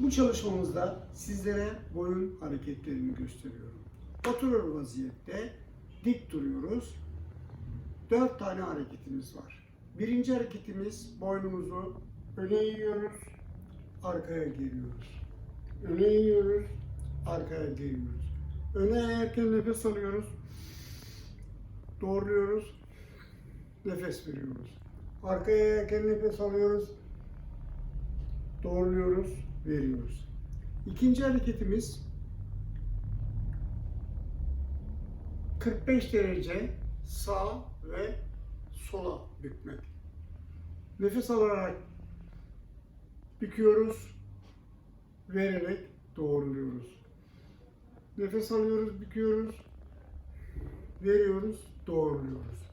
Bu çalışmamızda sizlere boyun hareketlerini gösteriyorum. Oturur vaziyette dik duruyoruz. Dört tane hareketimiz var. Birinci hareketimiz boynumuzu öne eğiyoruz, arkaya geriyoruz. Öne eğiyoruz, arkaya geriyoruz. Öne eğerken nefes alıyoruz, doğruluyoruz, nefes veriyoruz. Arkaya eğerken nefes alıyoruz, doğruluyoruz, veriyoruz. İkinci hareketimiz 45 derece sağ ve sola bükmek. Nefes alarak büküyoruz, vererek doğruluyoruz. Nefes alıyoruz, büküyoruz, veriyoruz, doğruluyoruz.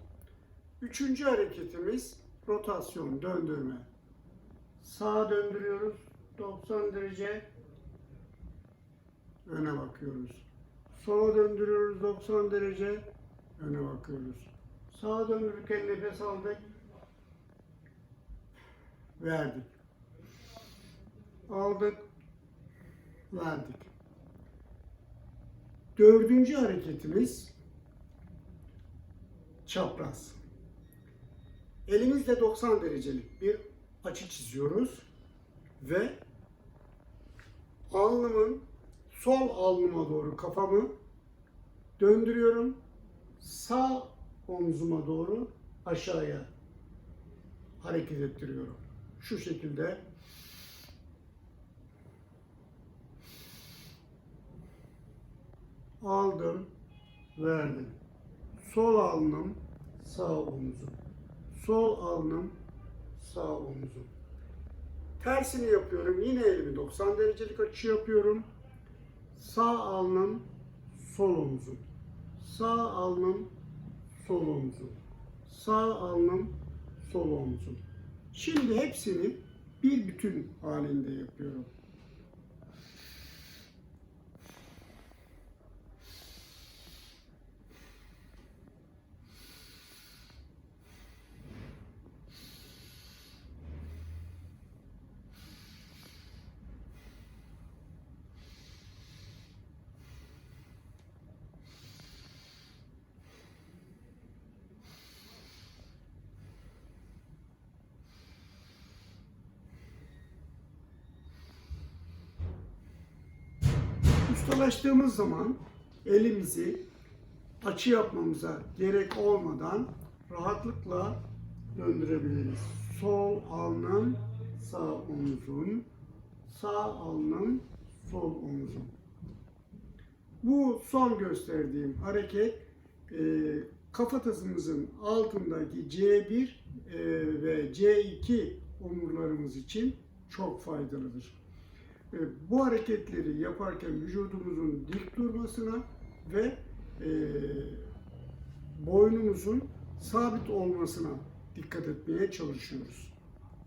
Üçüncü hareketimiz rotasyon, döndürme. Sağa döndürüyoruz, 90 derece öne bakıyoruz. Sola döndürüyoruz 90 derece öne bakıyoruz. Sağa döndürürken nefes aldık. Verdik. Aldık. Verdik. Dördüncü hareketimiz çapraz. Elimizle 90 derecelik bir açı çiziyoruz ve alnımın sol alnıma doğru kafamı döndürüyorum. Sağ omzuma doğru aşağıya hareket ettiriyorum. Şu şekilde aldım, verdim. Sol alnım, sağ omzum. Sol alnım, sağ omzum. Tersini yapıyorum. Yine elimi 90 derecelik açı yapıyorum. Sağ alnım, sol omzum. Sağ alnım, sol omzum. Sağ alnım, sol omzum. Şimdi hepsini bir bütün halinde yapıyorum. Ustalaştığımız zaman elimizi açı yapmamıza gerek olmadan rahatlıkla döndürebiliriz. Sol alnım, sağ omzum, sağ alnım, sol omzum. Bu son gösterdiğim hareket e, kafatasımızın altındaki C1 e, ve C2 omurlarımız için çok faydalıdır. E, bu hareketleri yaparken vücudumuzun dik durmasına ve e, boynumuzun sabit olmasına dikkat etmeye çalışıyoruz.